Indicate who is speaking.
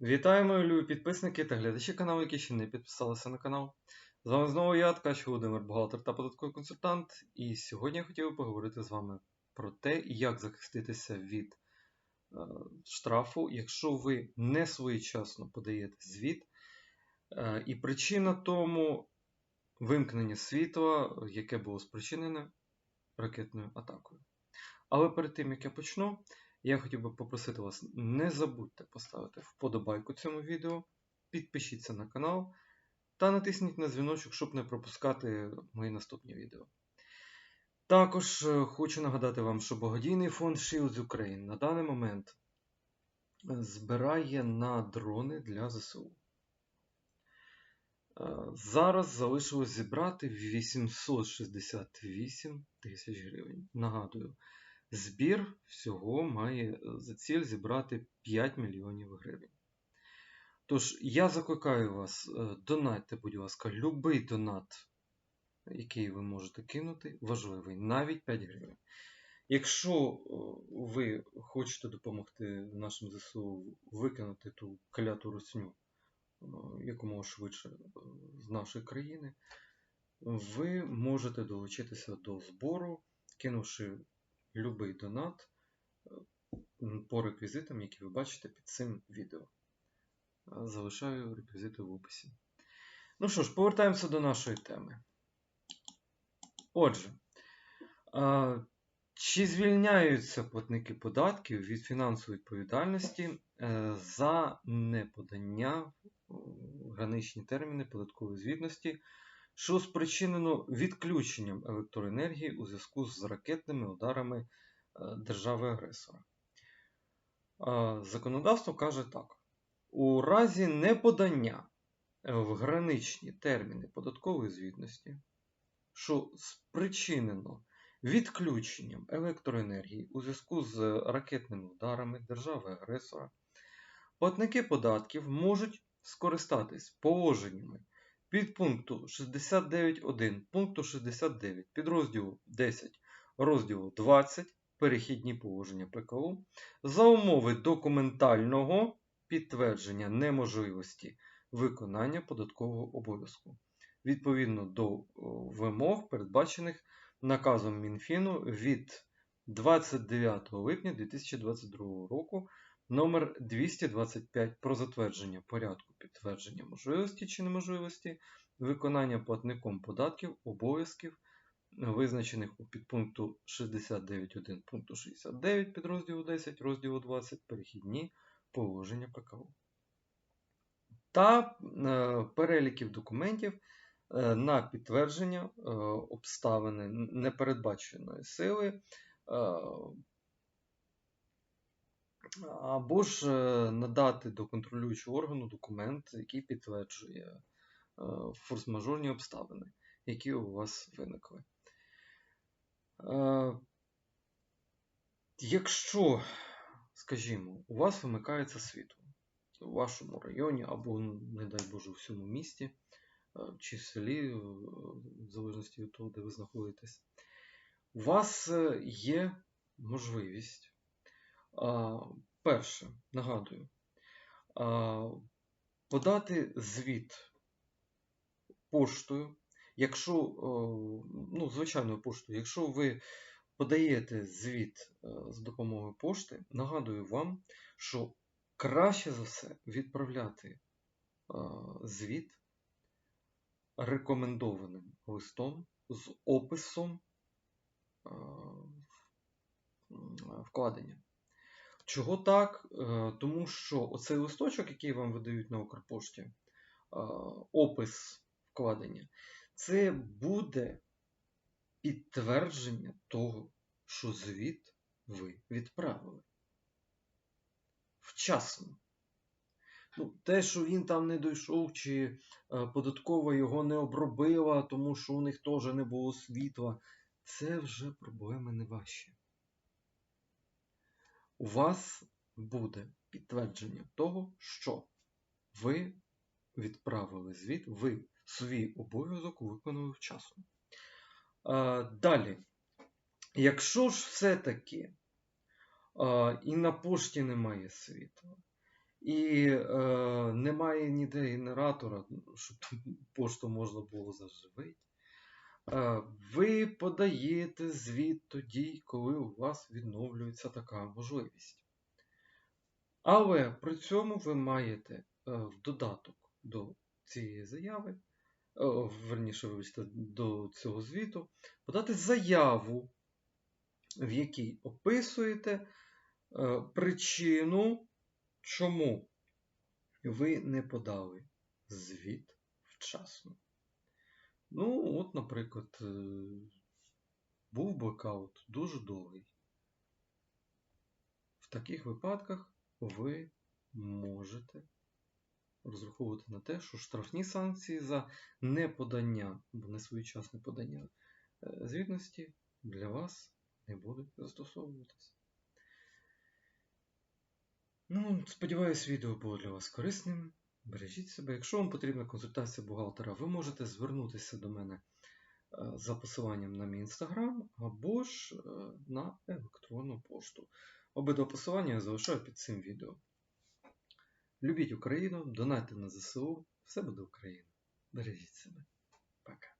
Speaker 1: Вітаю, мої любі підписники та глядачі каналу, які ще не підписалися на канал. З вами знову я, Ткач Володимир, бухгалтер та податковий консультант. І сьогодні я хотів би поговорити з вами про те, як захиститися від е, штрафу, якщо ви не своєчасно подаєте звіт. Е, і причина тому вимкнення світла, яке було спричинене ракетною атакою. Але перед тим як я почну, я хотів би попросити вас, не забудьте поставити вподобайку цьому відео, підпишіться на канал та натисніть на дзвіночок, щоб не пропускати мої наступні відео. Також е, хочу нагадати вам, що благодійний фонд Shields Ukraine на даний момент е, збирає на дрони для ЗСУ. Е, Зараз залишилось зібрати 868 тисяч гривень. Нагадую, Збір всього має е, за ціль зібрати 5 мільйонів гривень. Тож, я закликаю вас, е, донатьте, будь ласка, любий донат, який ви можете кинути, важливий, навіть 5 гривень. Якщо е, ви хочете допомогти нашим ЗСУ викинути ту кляту русню якомога швидше з нашої країни, ви можете долучитися до збору, кинувши любий донат е, по реквізитам, які ви бачите під цим відео. Залишаю реквізити в описі. Ну що ж, повертаємося до нашої теми. Отже, чи звільняються платники податків від фінансової відповідальності е, за неподання в граничні терміни податкової звітності, що спричинено відключенням електроенергії у зв'язку з ракетними ударами е, держави-агресора? Е, Законодавство каже так: у разі неподання в граничні терміни податкової звітності, що спричинено відключенням електроенергії у зв'язку з ракетними ударами держави-агресора, платники податків можуть скористатись положеннями підпункту 69.1 пункту 69 підрозділу 10 розділу 20 перехідні положення ПКУ за умови документального підтвердження неможливості виконання податкового обов'язку. Відповідно до вимог, передбачених наказом Мінфіну від 29 липня 2022 року номер 225 про затвердження порядку підтвердження можливості чи неможливості виконання платником податків обов'язків, визначених у підпункту 69.1 пункту 69 підрозділу 10 розділу 20 перехідні положення ПКУ. Та е, переліків документів е, на підтвердження е, обставини непередбаченої сили е, або ж е, надати до контролюючого органу документ, який підтверджує е, форс-мажорні обставини, які у вас виникли. Е, Якщо, скажімо, у вас вимикається світло у вашому районі або, не дай Боже, у всьому місті чи селі, е, в залежності від того, де ви знаходитесь, у вас є можливість Перше, нагадую, подати звіт поштою, якщо, ну, звичайною поштою, якщо ви подаєте звіт е, з допомогою пошти, нагадую вам, що краще за все відправляти звіт рекомендованим листом з описом вкладення. Чого так? Е, Тому що оцей листочок, який вам видають на Укрпошті, е, опис вкладення, це буде підтвердження того, що звіт ви відправили. Вчасно. Ну, Те, що він там не дійшов, чи е, податкова його не обробила, тому що у них теж не було світла, це вже проблеми не ваші у вас буде підтвердження того, що ви відправили звіт, ви свій обов'язок виконали вчасно. Далі, якщо ж все-таки і на пошті немає світла, і е, немає ніде генератора, щоб пошту можна було заживити. Е, Ви подаєте звіт тоді, коли у вас відновлюється така можливість. Але при цьому ви маєте е, в додаток до цієї заяви, о, верніше, вибачте, до цього звіту, подати заяву, в якій описуєте е, причину, чому ви не подали звіт вчасно. Ну, от, наприклад, е, був блекаут дуже довгий. В таких випадках ви можете розраховувати на те, що штрафні санкції за неподання або несвоєчасне подання е, звітності для вас не будуть застосовуватися. Ну, сподіваюсь, відео було для вас корисним. Бережіть себе. Якщо вам потрібна консультація бухгалтера, ви можете звернутися до мене е, за посиланням на мій інстаграм або ж е, на електронну пошту. Обидва посилання я залишаю під цим відео. Любіть Україну, донайте на ЗСУ, все буде Україна. Бережіть себе. Пока.